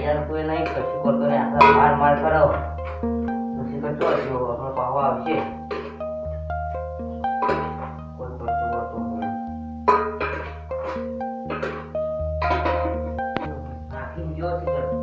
અહીંયા કોઈ નહીં કશું કરતો નહીં આટલા માર માર કરો પછી કરતો હશે આપણો પાવા આવશે. કરતું કરતું નહીં. મને જો છે તો.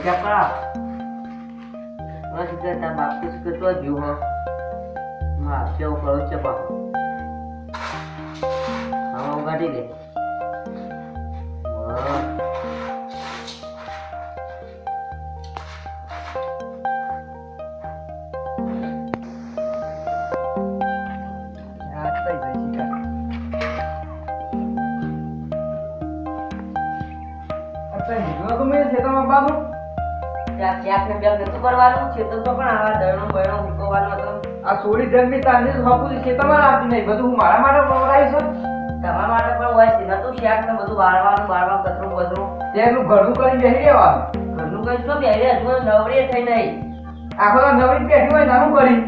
siapa? Kalau sudah tak baptis ketua juga. Maaf, jauh kalau siapa? Mama enggak deh. Wah. Ya, apa yang juga aku mau cerita sama kamu? ક્યાંક ને ક્યાંક નતું કરવાનું છે તો તો પણ આવા દયણું બયણું મૂકવાનું હતો. આ સોળી જન્મી તાંજે છે તમારા આપી નહીં બધું હું મારા માટે વવરાઈશ તમારા માટે પણ હોય છે નતું શાક ને બધું વાળવાનું બાળવાનું કચરું કચરું તેનું ઘરનું કરી બેસી રહેવાનું. ઘરનું કઈ તો બેસી હજુ નવરી થઈ નહીં. આખો તો નવરી બેઠી હોય નાનું કરી.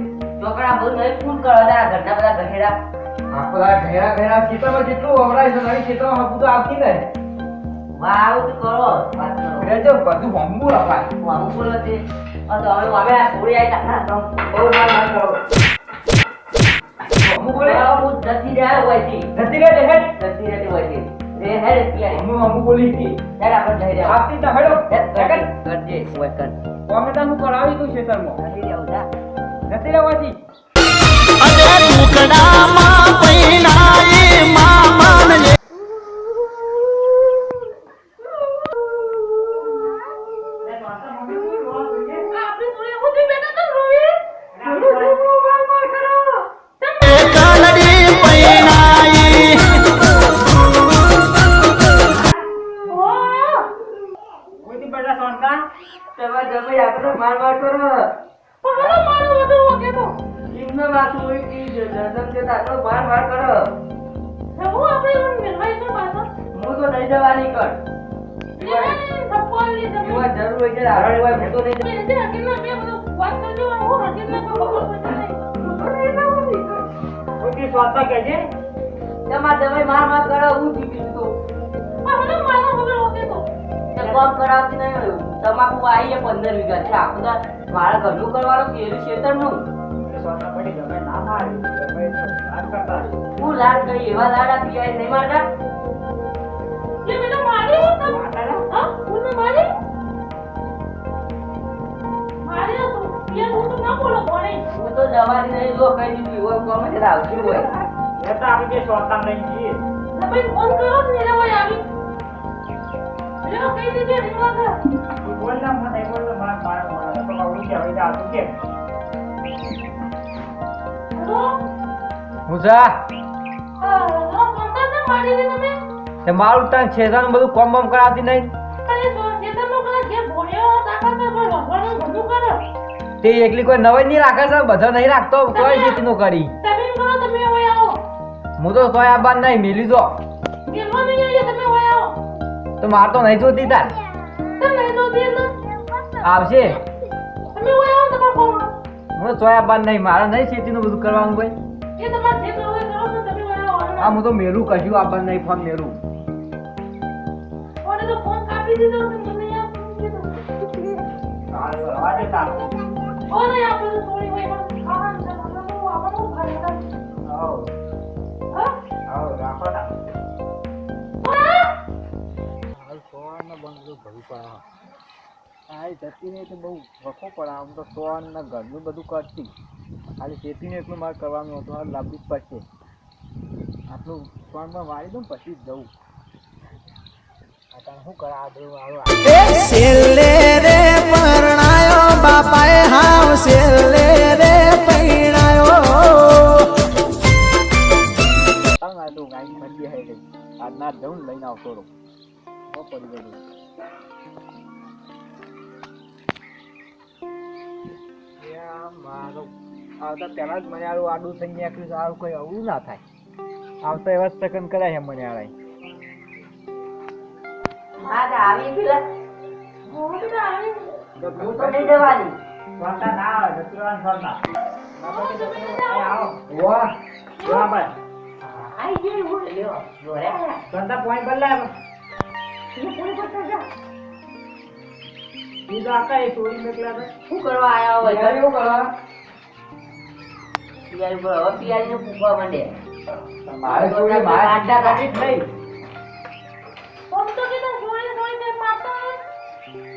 છોકરા બધું નહીં ફોન કરો તારા ઘરના બધા ઘેરા આખો ઘેરા ઘેરા ખેતરમાં જેટલું વવરાય છે નવી ખેતરમાં હપું તો આવતી નહીં. વાહ તો કરો વાત કરો. રહેજો બધું હોમવું લખાય હું અમુક બોલો છે અ તો હવે અમે આ છોડી આવી તા. ના તો બહુ ના ના કરો હોમવું બોલે આ હું જતી રહ્યા હોય છે જતી રહે ને જતી રહે હોય છે રે હેડ ત્યારે હોમવું હોમવું બોલી હતી ત્યારે આપણે જઈ રહ્યા આપતી ના હેડો. હેડ કરજે હોય કર કોમેટાનું કરાવી તું ખેતરમાં. જતી રહેવું જા. જતી અને તમે તમે આપણે માર માર કરો. એમને વાત હોય કે જન્મ છે તારો માર માર કરો. હું તો નહીં જવાની કર જરૂર હોય છે હારણ હોય હું તો નહીં. જવાની. કોઈથી સોનતા કહેજે. તમારે તમે માર માર કરો હું જીતી તો. કોમ કરાવતી નહીં હોય. તમાકુ આવીએ પંદર વીઘા છે. આખું તો મારે ઘરનું કરવાનું કે એનું ખેતરનું હું લાડ કરી એવા લાડ આપી જાય નહીં મારતા? હું તો. જવાની નહીં જો કઈ દીધું હોય કોમ જ આવતી હોય. એ તો આપણે બે નહીં છીએ. તું બોલ ના મને મારા મારા મારા તો મારું કે હવે આ કે મુસા તે મારું તાન છેદાનું બધું કોમ બમ કરાવતી નહીં. તે એકલી કોઈ નવાઈ નહીં રાખે છે બધા નહીં રાખતો કોઈ જીતનું કરી. હું તો સોય આબાદ નહીં મિલી જો. તો માર તો નહીં જોતી તાર. આવશે. હું સોય આબાદ નહીં મારે નહીં ખેતી નું બધું કરવાનું ભાઈ આ હું તો મેલું કશું આપણને નહીં ફોન મેલું જતી નહીં તો બહુ વખો પડે આમ તો સોન ને ઘરનું બધું કરતી. ખાલી ખેતીને એટલું મારે કરવાનું હતું આ લાંબી જ પડશે. આટલું સોનમાં વાળી દઉં પછી જ જવું. શું કરા? છેલ્લે રે પરણાયો બાપાએ હાવ છેલ્લે રે પૈણાયો આ તો ગાઈ મંડી હે આ ના ને લઈને આવતો રહો પડી ગયું મારો આવતા પહેલા જ મને આડું આડું થઈ નાખ્યું આવું કોઈ અવળું ના થાય. આવતા એવા જ તકન કરાય મને તો આવી હું તો ના આકા એ ચોરી મેકલા તો શું કરવા આયા હોય યાર એવું કરવા? પિયારી પર હવે પિયારીને પૂછવા માંડે. મારે ચોરી મારે આટા કાઢી જ નહીં.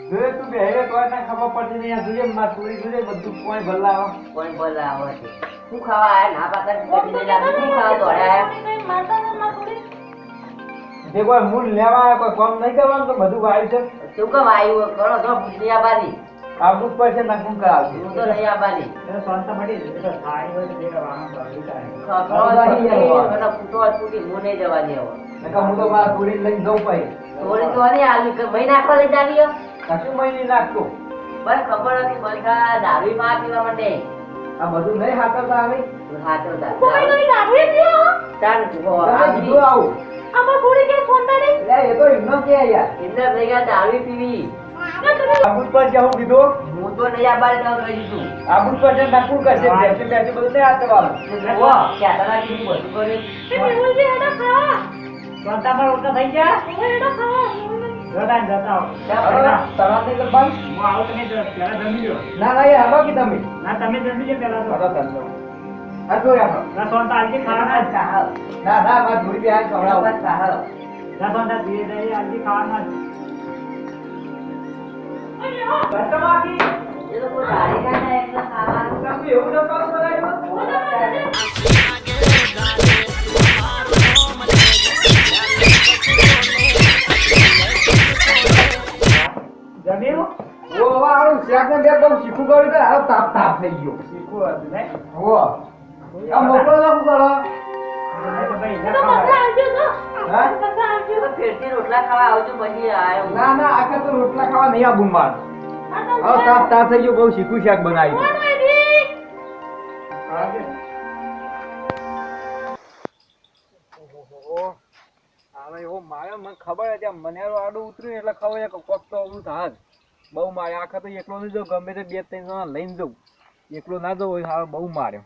જોયે તું બેહે તો તને ખબર પડતી નહીં. આ જોઈએ માર ચોરી જોઈએ બધું કોઈ બદલાવા કોઈ છે. શું ખાવા આયા? ના પાકર શું ખાવા દોડ્યા જે કોઈ મૂળ લેવા આવે કોઈ કામ નહીં કરવાનું તો બધું વાયુ છે. તું કેમ આવ્યું? કરો તો ભૂલી આબાની આવવું જ પડશે નકું કરાવશે? હું તો નહીં આબાની શાંત મળી તો થાય હોય તો જે મને ફૂટવા જ ફૂટી, હું નહીં જવાની હવે. નકર હું તો મારા ચોરી લઈને જઉં પછી. થોડી તો નહીં આવી કે મહી નાખવા લઈ જાવી કશું મહી નહીં નાખતો. બસ ખબર હતી મલકા દાવી માં પીવા માટે. આ બધું નહીં હાકરતા આવે? કોઈ દાવી પીવા ચાલ, ઊભો ગોળી કે કીધું નહીં? લે એ તો એમનો કે યાર. થઈ ગયા દારૂ પીવી. આબુદ પર જાઉં હું કીધું. હું તો નહીં આબાને તો કહી દીધું આબુદ પર છે નકું કરશે બેસી બેસી બધું નહીં હાથવાનું જુઓ, ક્યાંના કીધું બધું કર્યું. સ્વતંત્ર ઓછા થઈ ગયા? જતા ને જતા આવો. ચાલ, હવે પેલા. તરત નહીં લખવાનું? હું આવું તમે જ- પહેલા જમી લો ના ના એ હલો કે તમે? ના તમે જમી લો પહેલા તો. હલો ધંધો હા જોઈ આપો ના સોનતા આજે ખાવાના જ. સાહબ. ના ના મારે ધોઈ બેહાડ ખવડાવો બસ સાહબ. ના સોનતા ધીરે ધીરે આજે ખાવાના જ. ઘટમાકી, એ લોકો દારૂ ના ખાય એટલે ખાવાનું. તમે એવું ન કરો બધાય? જમ્યું? ઓ હવે આવું ને બે બહુ શીખું કર્યું તાપ તાપ થઈ ગયો શીખવું હતું ને? ઓ આ મોકલો તો ના. હા તો ફેરથી રોટલા ખાવા આવજો પછી આયો ના ના આખા તો રોટલા ખાવા નહીં આવું માર હવે તાપ તાપ થઈ ગયો બહુ શીખું શાક બનાવ્યું ખાવા દે. ઓહો. એવો માર્યો મને ખબર હતી મને આડું ઉતર્યું એટલે ખબર છે કોક તો અવળું થાય જ. બહુ માર્યો આખા તો એકલો નહીં જાઉં ગમે તે બે ત્રણ જણા લઈને જવું એકલો ના જવું હોય હા બહુ માર્યો